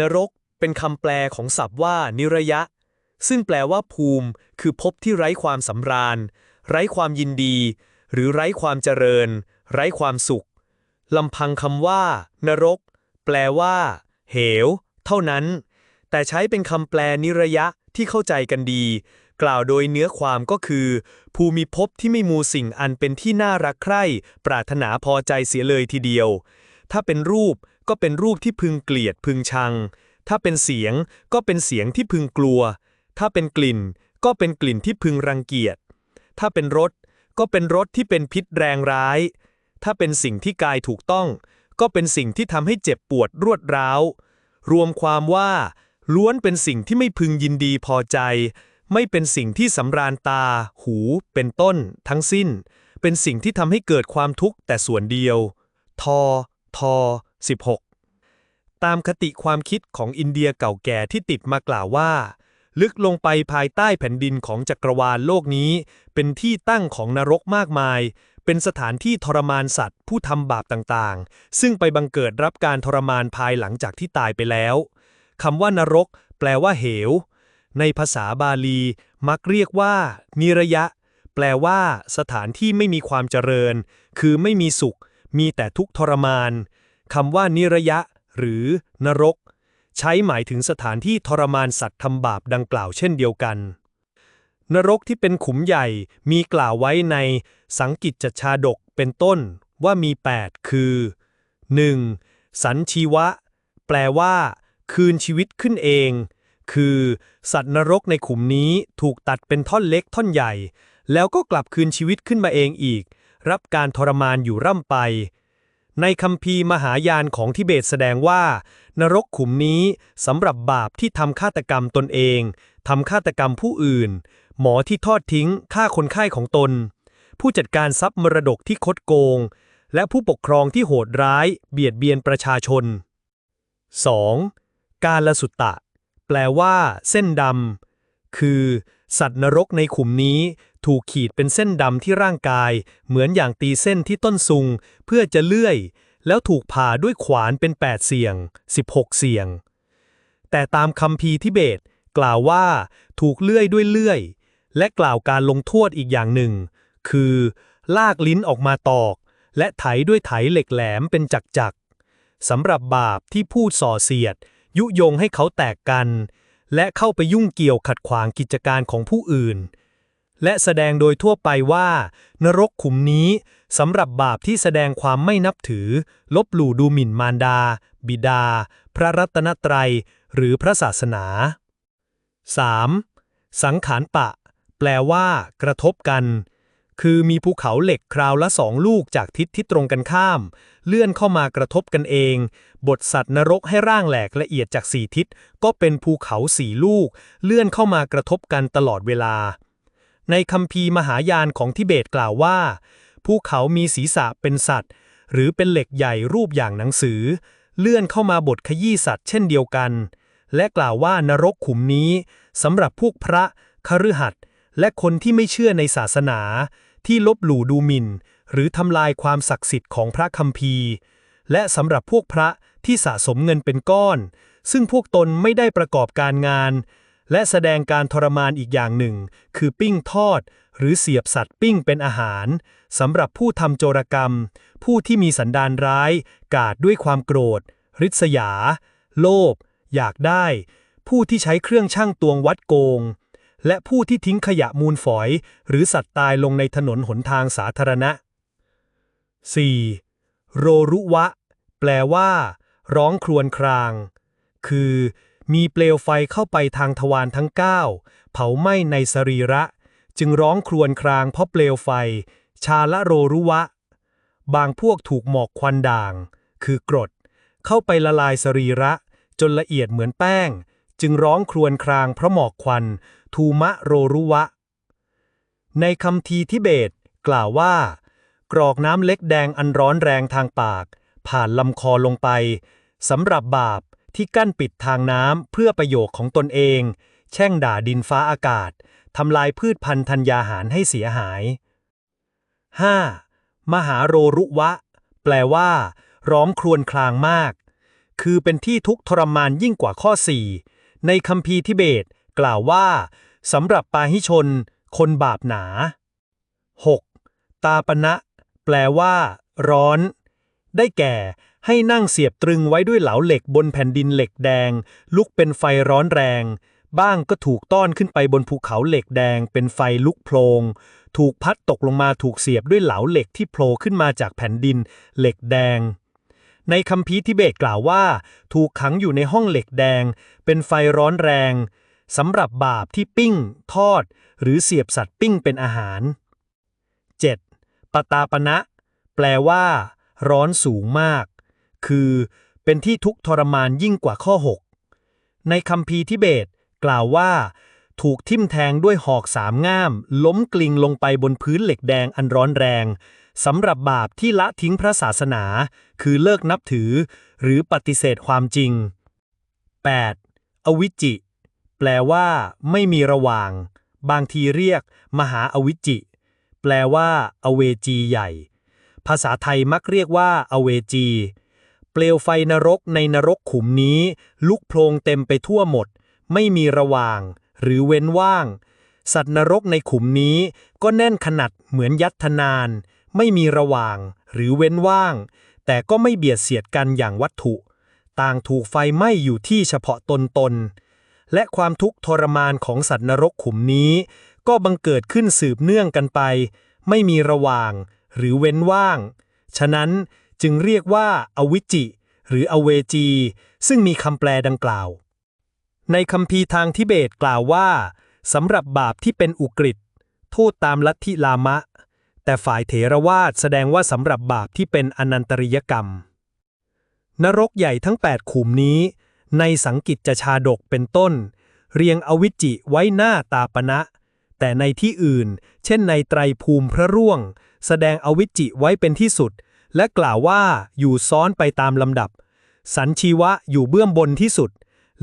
นรก เป็นคำแปลของศัพท์ว่า นิระยะ ซึ่งแปลว่าภูมิ คือภพที่ไร้ความสำราญ ไร้ความยินดี หรือไร้ความเจริญ ไร้ความสุขลำพังคำว่า นรก แปลว่า เหว เท่านั้น แต่ใช้เป็นคำแปลนิระยะที่เข้าใจกันดี กล่าวโดยเนื้อความก็คือ ภูมิภพที่ไม่มูสิ่งอันเป็นที่น่ารักใคร่ ปรารถนาพอใจเสียเลยทีเดียว ถ้าเป็นรูป ก็เป็นรูปที่พึงเกลียดพึงชัง ถ้าเป็นเสียงก็เป็นเสียงที่พึงกลัว ถ้าเป็นกลิ่น ก็เป็นกลิ่นที่พึงรังเกียจ ถ้าเป็นรสก็เป็นรสที่เป็นพิษแรงร้าย ถ้าเป็นสิ่งที่กายถูกต้อง ก็เป็นสิ่งที่ทำให้เจ็บปวดรวดร้าว รวมความว่า ล้วนเป็นสิ่งที่ไม่พึงยินดีพอใจ ไม่เป็นสิ่งที่สำราญตา หู เป็นต้น ทั้งสิ้น เป็นสิ่งที่ทำให้เกิดความทุกข์แต่ส่วนเดียว ทอ ทอ 16 ตามคติความคิดของอินเดียเก่าแก่ที่ติดมากล่าวว่า ลึกลงไปภายใต้แผ่นดินของจักรวาลโลกนี้ เป็นที่ตั้งของนรกมากมาย เป็นสถานที่ทรมานสัตว์ผู้ทำบาปต่างๆ ซึ่งไปบังเกิดรับการทรมานภายหลังจากที่ตายไปแล้วคำว่านรก แปลว่าเหว ในภาษาบาลี มักเรียกว่า นิระยะ แปลว่า สถานที่ไม่มีความเจริญ คือไม่มีสุข มีแต่ทุกข์ทรมาน คำว่านิระยะ หรือนรก ใช้หมายถึงสถานที่ทรมานสัตว์ทำบาปดังกล่าวเช่นเดียวกัน นรกที่เป็นขุมใหญ่มีกล่าวไว้ในสังกิจจชาดกเป็นต้นว่ามี 8 คือ 1. สันชีวะ แปลว่า คืนชีวิตขึ้นเอง คือ สัตว์นรกในขุมนี้ถูกตัดเป็นท่อนเล็กท่อนใหญ่ แล้วก็กลับคืนชีวิตขึ้นมาเองอีก รับการทรมานอยู่ร่ำไป ในคำพีร์มหายานของทิเบตแสดงว่า นรกขุมนี้สำหรับบาปที่ทำฆาตกรรมตนเองทำฆาตกรรมผู้อื่น หมอที่ทอดทิ้งฆ่าคนไข้ของตน ผู้จัดการทรัพย์มรดกที่คดโกง และผู้ปกครองที่โหดร้าย เบียดเบียนประชาชน 2. กาลสุตตะ แปลว่า เส้นดำคือ สัตว์นรกในขุมนี้ ถูกขีดเป็นเส้นดำที่ร่างกาย เหมือนอย่างตีเส้นที่ต้นซุง เพื่อจะเลื่อย แล้วถูกผ่าด้วยขวานเป็น 8 เสียง 16 เสียง แต่ตามคำพีทิเบต กล่าวว่าถูกเลื่อยด้วยเลื่อย และกล่าวการลงโทษอีกอย่างหนึ่ง คือ ลากลิ้นออกมาตอก และไถด้วยไถเหล็กแหลมเป็นจักรๆสำหรับบาปที่พูดส่อเสียด ยุยงให้เขาแตกกัน และเข้าไปยุ่งเกี่ยวขัดขวางกิจการของผู้อื่น และแสดงโดยทั่วไปว่า นรกขุมนี้สำหรับบาปที่แสดงความไม่นับถือ ลบหลู่ดูหมิ่นมารดา บิดา พระรัตนตรัย หรือพระศาสนา 3. สังขารปะ แปลว่า กระทบกัน คือมีภูเขาเหล็กคราวละสองลูกจากทิศที่ตรงกันข้าม เลื่อนเข้ามากระทบกันเอง บทสัตว์นรกให้ร่างแหลกละเอียดจากสี่ทิศ ก็เป็นภูเขาสี่ลูก เลื่อนเข้ามากระทบกันตลอดเวลา ในคำพีร์มหายานของทิเบตกล่าวว่า ภูเขามีศีรษะเป็นสัตว์ หรือเป็นเหล็กใหญ่รูปอย่างหนังสือ เลื่อนเข้ามาบทขยี้สัตว์เช่นเดียวกัน และกล่าวว่านรกขุมนี้สำหรับพวกพระคฤหัสถ์และคนที่ไม่เชื่อในศาสนา ที่ลบหลู่ดูหมิ่น หรือทำลายความศักดิ์สิทธิ์ของพระคัมภีร์ และสำหรับพวกพระที่สะสมเงินเป็นก้อน ซึ่งพวกตนไม่ได้ประกอบการงาน และแสดงการทรมานอีกอย่างหนึ่ง คือปิ้งทอด หรือเสียบสัตว์ปิ้งเป็นอาหารสำหรับผู้ทำโจรกรรม ผู้ที่มีสันดานร้าย กาดด้วยความโกรธ ริษยา โลภอยากได้ ผู้ที่ใช้เครื่องชั่งตวงวัดโกง และผู้ที่ทิ้งขยะมูลฝอย หรือสัตว์ตายลงในถนนหนทางสาธารณะ 4. โรรุวะ แปลว่า ร้องครวญคราง คือ มีเปลวไฟเข้าไปทางทวารทั้ง 9 เผาไหม้ในสรีระ จึงร้องครวญครางเพราะเปลวไฟ ชาละโรรุวะ บางพวกถูกหมอกควันด่าง คือกรด เข้าไปละลายสรีระ จนละเอียดเหมือนแป้ง จึงร้องครวญครางเพราะหมอกควัน ทูมะโรรุวะ ในคำทีทิเบต กล่าวว่า กรอกน้ำเล็กแดงอันร้อนแรงทางปาก ผ่านลำคอลงไปสำหรับบาป ที่กั้นปิดทางน้ำเพื่อประโยชน์ของตนเอง แช่งด่าดินฟ้าอากาศ ทำลายพืชพันธุ์ธัญญาหารให้เสียหาย 5. มหาโรรุวะ แปลว่า ร้องครวญครางมาก คือเป็นที่ทุกทรมานยิ่งกว่าข้อ 4 ในคัมภีร์ทิเบต กล่าวว่าสำหรับปาหิชน คนบาปหนา 6. ตาปณะแปลว่า ร้อน ได้แก่ ให้นั่งเสียบตรึงไว้ด้วยเหลาเหล็กบนแผ่นดินเหล็กแดง ลุกเป็นไฟร้อนแรง บ้างก็ถูกต้อนขึ้นไปบนภูเขาเหล็กแดง เป็นไฟลุกโพลงถูกพัดตกลงมาถูกเสียบด้วยเหลาเหล็กที่โผล่ขึ้นมาจากแผ่นดินเหล็กแดง ในคัมภีร์ทิเบตกล่าวว่า ถูกขังอยู่ในห้องเหล็กแดง เป็นไฟร้อนแรงสำหรับบาปที่ปิ้ง ทอด หรือเสียบสัตว์ปิ้งเป็นอาหาร 7. ปตาปณะแปลว่า ร้อนสูงมาก คือ เป็นที่ทุกทรมานยิ่งกว่าข้อ 6 ในคัมภีทิเบต กล่าวว่า ถูกทิ่มแทงด้วยหอกสามง่าม ล้มกลิงลงไปบนพื้นเหล็กแดงอันร้อนแรงสำหรับบาปที่ละทิ้งพระศาสนา คือเลิกนับถือ หรือปฏิเสธความจริง 8. อวิจิ แปลว่า ไม่มีระหว่าง บางทีเรียก มหาอวิจิ แปลว่า อเวจีใหญ่ ภาษาไทยมักเรียกว่า อเวจี เปลวไฟนรกในนรกขุมนี้ ลุกโพลงเต็มไปทั่วหมด ไม่มีระหว่าง หรือเว้นว่าง สัตว์นรกในขุมนี้ ก็แน่นขนาดเหมือนยัดทนาน ไม่มีระหว่าง หรือเว้นว่าง แต่ก็ไม่เบียดเสียดกันอย่างวัตถุ ต่างถูกไฟไหม้อยู่ที่เฉพาะตนตน และความทุกข์ทรมานของสัตว์นรกขุมนี้ ก็บังเกิดขึ้นสืบเนื่องกันไป ไม่มีระหว่าง หรือเว้นว่าง ฉะนั้น จึงเรียกว่าอวิจิ หรืออเวจี ซึ่งมีคำแปลดังกล่าว ในคัมภีร์ทางทิเบตกล่าวว่าสำหรับบาปที่เป็นอุกฤษโทษตามลัทธิลามะ แต่ฝ่ายเถรวาทแสดงว่าสำหรับบาปที่เป็นอนันตริยกรรม นรกใหญ่ทั้ง 8 ขุมนี้ ในสังกิจจชาดกเป็นต้น เรียงอวิจิไว้หน้าตาปณะแต่ในที่อื่น เช่นในไตรภูมิพระร่วง แสดงอวิจิไว้เป็นที่สุด และกล่าวว่าอยู่ซ้อนไปตามลำดับ สันชีวะอยู่เบื้องบนที่สุด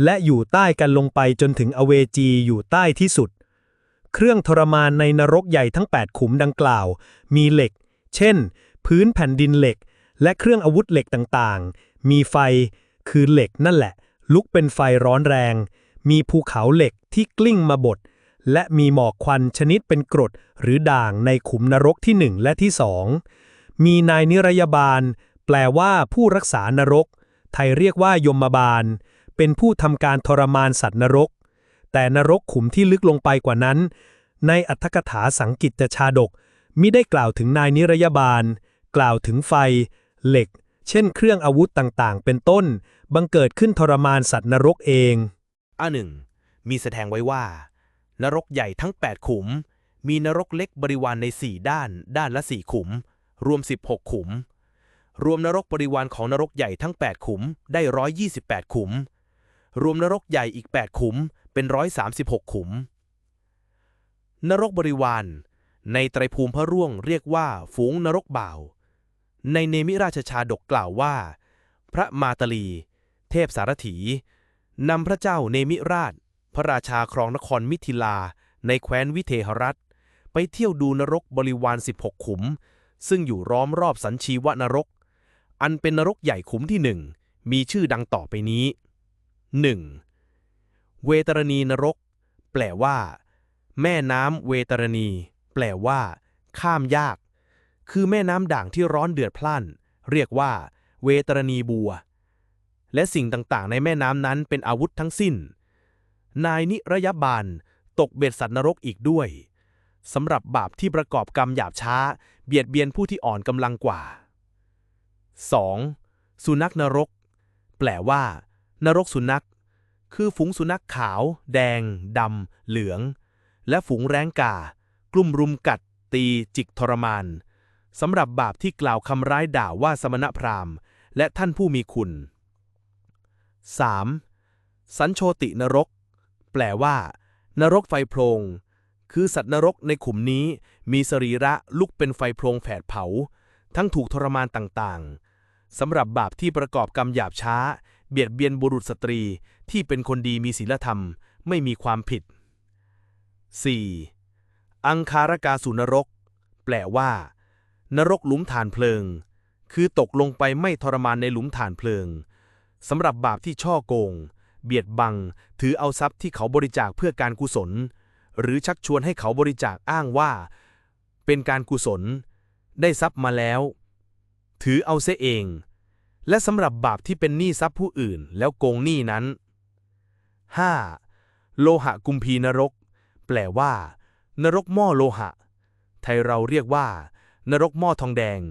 และอยู่ใต้กันลงไปจนถึงอเวจีอยู่ใต้ที่สุด เครื่องทรมานในนรกใหญ่ทั้ง 8 ขุมดังกล่าว มีเหล็ก เช่น พื้นแผ่นดินเหล็ก และเครื่องอาวุธเหล็กต่างๆ มีไฟคือเหล็กนั่นแหละ ลุกเป็นไฟร้อนแรง มีภูเขาเหล็กที่กลิ้งมาบดและมีหมอกควันชนิดเป็นกรดหรือด่างในขุมนรกที่หนึ่งและที่สอง มีนายนิรยาบาล แปลว่าผู้รักษานรก ไทยเรียกว่ายมบาล เป็นผู้ทำการทรมานสัตว์นรก แต่นรกขุมที่ลึกลงไปกว่านั้น ในอัตถกถาสังกิตชาดกมิได้กล่าวถึงนายนิรยาบาล กล่าวถึงไฟ เหล็ก เช่นเครื่องอาวุธต่างๆ เป็นต้น บังเกิดขึ้นทรมานสัตว์นรกเองอันหนึ่ง มีแสดงไว้ว่า นรกใหญ่ทั้ง 8 ขุม มีนรกเล็กบริวารใน 4 ด้าน ด้านละ 4 ขุม รวม 16 ขุม รวมนรกบริวารของนรกใหญ่ทั้ง 8 ขุม ได้ 128 ขุม รวมนรกใหญ่อีก 8 ขุม เป็น 136 ขุม นรกบริวาร ในไตรภูมิพระร่วงเรียกว่า ฝูงนรกบ่าว ในเนมิราชชาดกกล่าวว่า พระมาตลี เทพสารถีนำพระเจ้าเนมิราช พระราชาครองนครมิถิลา ในแคว้นวิเทหรัฐ ไปเที่ยวดูนรกบริวาร 16 ขุม ซึ่งอยู่ล้อมรอบสันชีวนรก อันเป็นนรกใหญ่ขุมที่หนึ่ง มีชื่อดังต่อไปนี้ 1. เวตรณีนรก แปลว่า แม่น้ำเวตรณี แปลว่า ข้ามยาก คือแม่น้ำด่างที่ร้อนเดือดพล่าน เรียกว่า เวตรณีบัว และสิ่งต่างๆ ในแม่น้ำนั้นเป็นอาวุธทั้งสิ้น นายนิรยบาลตกเบ็ดสัตว์นรกอีกด้วย สำหรับบาปที่ประกอบกรรมหยาบช้า เบียดเบียนผู้ที่อ่อนกำลังกว่า 2. สุนัขนรก แปลว่า นรกสุนัข คือฝูงสุนัขขาว แดง ดำ เหลือง และฝูงแร้งกา กลุ่มรุมกัด ตี จิกทรมาน สำหรับบาปที่กล่าวคำร้ายด่าว่าสมณพราหมณ์ และท่านผู้มีคุณ 3. สัญโชตินรก แปลว่า นรกไฟโพรง คือสัตว์นรกในขุมนี้มีสรีระลุกเป็นไฟโพรงแผดเผา ทั้งถูกทรมานต่างๆ สำหรับบาปที่ประกอบกรรมหยาบช้า เบียดเบียนบุรุษสตรีที่เป็นคนดีมีศีลธรรมไม่มีความผิด 4. อังคารกาสุนรก แปลว่า นรกหลุมฐานเพลิง คือตกลงไปไม่ทรมานในหลุมฐานเพลิงสำหรับบาปที่ช่อโกง เบียดบัง ถือเอาทรัพย์ที่เขาบริจาคเพื่อการกุศล หรือชักชวนให้เขาบริจาคอ้างว่า เป็นการกุศล ได้ทรัพย์มาแล้ว ถือเอาเสียเอง และสำหรับบาปที่เป็นหนี้ทรัพย์ผู้อื่น แล้วโกงหนี้นั้น 5. โลหะกุมพีนรก แปลว่า นรกหม้อโลหะ ไทยเราเรียกว่า นรกหม้อทองแดง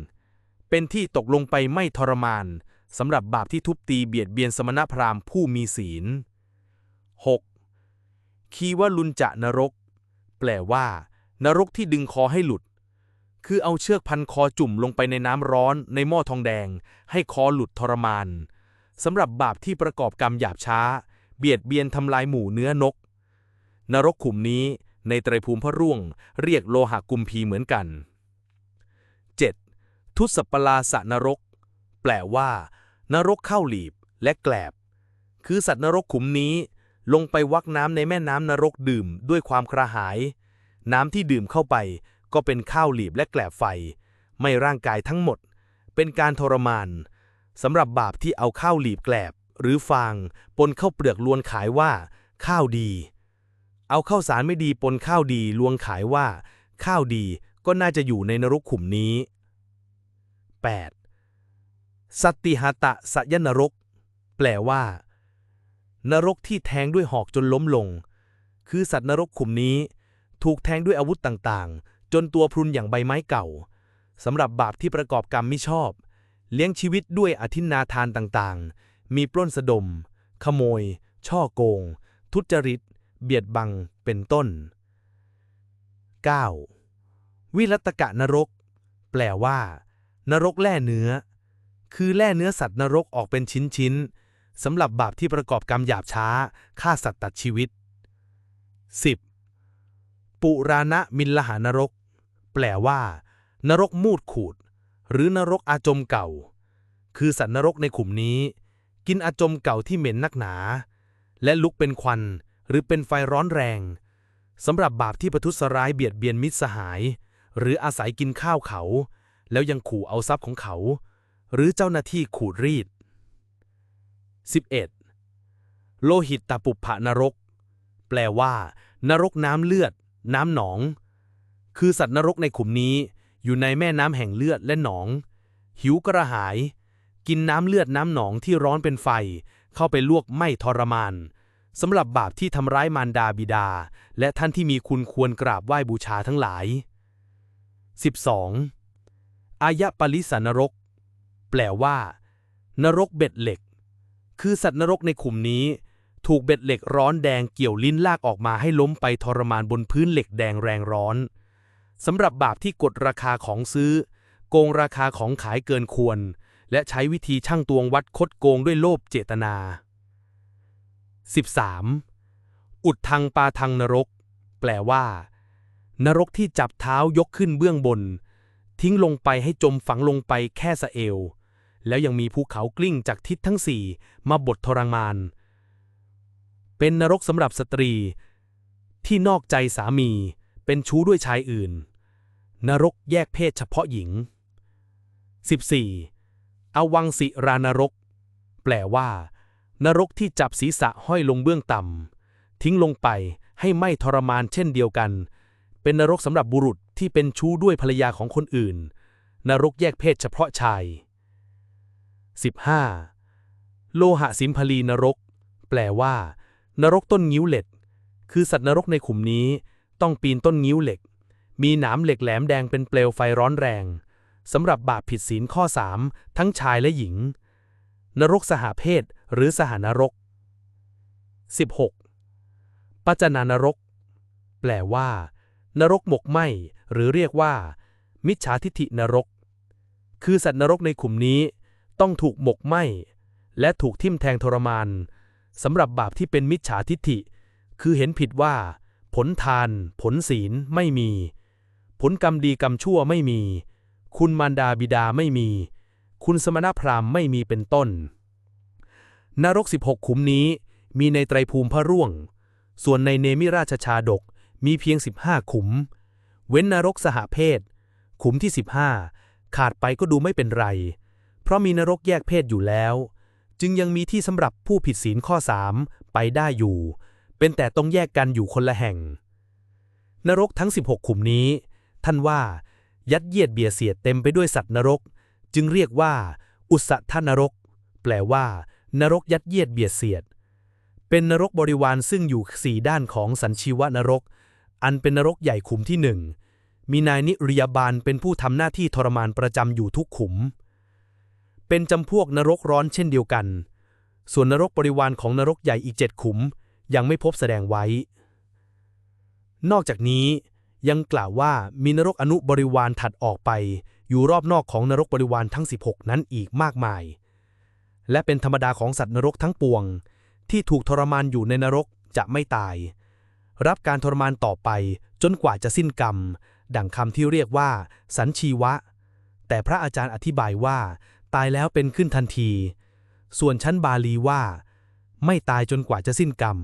เป็นที่ตกลงไปไม่ทรมานสำหรับบาปที่ทุบตีเบียดเบียนสมณพราหมณ์ผู้มีศีล 6. คีว่าลุนจะนรก แปลว่า นรกที่ดึงคอให้หลุด คือเอาเชือกพันคอจุ่มลงไปในน้ำร้อนในหม้อทองแดง ให้คอหลุดทรมานสำหรับบาปที่ประกอบกรรมหยาบช้า เบียดเบียนทำลายหมู่เนื้อนก นรกขุมนี้ในไตรภูมิพระร่วง เรียกโลหะกุมพีเหมือนกัน 7. ทุสปลาสะนรก แปลว่า นรกเข้าหลีบและแกลบ คือสัตว์นรกขุมนี้ ลงไปวักน้ำในแม่น้ำนรกดื่มด้วยความกระหาย น้ำที่ดื่มเข้าไปก็เป็นข้าวหลีบและแกลบไฟ ไม่ร่างกายทั้งหมด เป็นการทรมานสำหรับบาปที่เอาข้าวหลีบแกลบ หรือฟางปนข้าวเปลือกลวนขายว่า ข้าวดี เอาข้าวสารไม่ดีปนข้าวดีลวงขายว่า ข้าวดีก็น่าจะอยู่ในนรกขุมนี้ 8. สัตติหตะสยนรก แปลว่า นรกที่แทงด้วยหอกจนล้มลง คือสัตว์นรกขุมนี้ ถูกแทงด้วยอาวุธต่างๆ จนตัวพรุนอย่างใบไม้เก่าสำหรับบาปที่ประกอบกรรมไม่ชอบ เลี้ยงชีวิตด้วยอธินาทานต่างๆ มีปล้นสะดม ขโมย ช่อโกง ทุจริต เบียดบังเป็นต้น 9. วิรัตกะนรก แปลว่า นรกแล่เนื้อ คือแล่เนื้อสัตว์นรกออกเป็นชิ้นๆ สำหรับบาปที่ประกอบกรรมหยาบช้าฆ่าสัตว์ตัดชีวิต 10. ปุราณะมินลหานรก แปลว่า นรกมูดขูด หรือนรกอาจมเก่า คือสัตว์นรกในขุมนี้ กินอาจมเก่าที่เหม็นนักหนา และลุกเป็นควันหรือเป็นไฟร้อนแรงสำหรับบาปที่ประทุษร้ายเบียดเบียนมิตรสหาย หรืออาศัยกินข้าวเขา แล้วยังขู่เอาทรัพย์ของเขา หรือเจ้าหน้าที่ขูดรีด 11. โลหิตตปุปผนรก แปลว่า นรกน้ำเลือด น้ำหนอง คือสัตว์นรกในขุมนี้ อยู่ในแม่น้ำแห่งเลือดและหนอง หิวกระหาย กินน้ำเลือดน้ำหนองที่ร้อนเป็นไฟ เข้าไปลวกไม่ทรมานสำหรับบาปที่ทำร้ายมารดาบิดา และท่านที่มีคุณควรกราบไหว้บูชาทั้งหลาย 12. อายะปริสานรก แปลว่า นรกเบ็ดเหล็ก คือสัตว์นรกในขุมนี้ ถูกเบ็ดเหล็กร้อนแดงเกี่ยวลิ้นลากออกมาให้ล้มไปทรมานบนพื้นเหล็กแดงแรงร้อนสำหรับบาปที่กดราคาของซื้อ โกงราคาของขายเกินควร และใช้วิธีช่างตวงวัดคดโกงด้วยโลภเจตนา 13. อุดทังปาทังนรก แปลว่า นรกที่จับเท้ายกขึ้นเบื้องบน ทิ้งลงไปให้จมฝังลงไปแค่สะเอว แล้วยังมีภูเขากลิ้งจากทิศทั้งสี่มาบดทรมาน เป็นนรกสำหรับสตรี ที่นอกใจสามี เป็นชู้ด้วยชายอื่น นรกแยกเพศเฉพาะหญิง 14. อวังสิรานรก แปลว่า นรกที่จับศีรษะห้อยลงเบื้องต่ำทิ้งลงไปให้ไม่ทรมานเช่นเดียวกัน เป็นนรกสำหรับบุรุษที่เป็นชู้ด้วยภรรยาของคนอื่น นรกแยกเพศเฉพาะชาย 15. โลหะสิมพลีนรก แปลว่า นรกต้นงิ้วเหล็ก คือสัตว์นรกในขุมนี้ ต้องปีนต้นงิ้วเหล็ก มีหนามเหล็กแหลมแดงเป็นเปลวไฟร้อนแรงสำหรับบาปผิดศีลข้อ 3 ทั้งชายและหญิง นรกสหเพศ หรือสหนรก 16. ปัจจนานรก แปลว่า นรกหมกไหมหรือเรียกว่า มิจฉาทิฐินรก คือสัตว์นรกในขุมนี้ ต้องถูกหมกไหมและถูกทิ่มแทงทรมานสำหรับบาปที่เป็นมิจฉาทิฐิ คือเห็นผิดว่า ผลทาน ผลศีลไม่มี ผลกรรมดีกรรมชั่วไม่มี คุณมารดาบิดาไม่มี คุณสมณพราหมณ์ไม่มีเป็นต้น นรก 16 ขุมนี้มีในไตรภูมิพระร่วง ส่วนในเนมิราชชาดกมีเพียง 15 ขุม เว้นนรกสหเพศ ขุมที่ 15 ขาดไปก็ดูไม่เป็นไร เพราะมีนรกแยกเพศอยู่แล้ว จึงยังมีที่สำหรับผู้ผิดศีลข้อ3ไปได้อยู่ เป็นแต่ต้องแยกกันอยู่คนละแห่ง นรกทั้ง 16 ขุมนี้ ท่านว่า ยัดเยียดเบียเสียดเต็มไปด้วยสัตว์นรก จึงเรียกว่า อุสทนรก แปลว่า นรกยัดเยียดเบียดเสียด เป็นนรกบริวารซึ่งอยู่สี่ด้านของสันชีวนรก อันเป็นนรกใหญ่ขุมที่หนึ่งมีนายนิริยาบาลเป็นผู้ทำหน้าที่ทรมานประจำอยู่ทุกขุม เป็นจำพวกนรกร้อนเช่นเดียวกัน ส่วนนรกบริวารของนรกใหญ่อีกเจ็ดขุม ยังไม่พบแสดงไว้ นอกจากนี้ยังกล่าวว่ามีนรกอนุบริวารถัดออกไป อยู่รอบนอกของนรกบริวารทั้ง 16 นั้นอีกมากมาย และเป็นธรรมดาของสัตว์นรกทั้งปวง ที่ถูกทรมานอยู่ในนรกจะไม่ตาย รับการทรมานต่อไปจนกว่าจะสิ้นกรรม ดังคำที่เรียกว่า สันชีวะ แต่พระอาจารย์อธิบายว่า ตายแล้วเป็นขึ้นทันที ส่วนชั้นบาลีว่า ไม่ตายจนกว่าจะสิ้นกรรม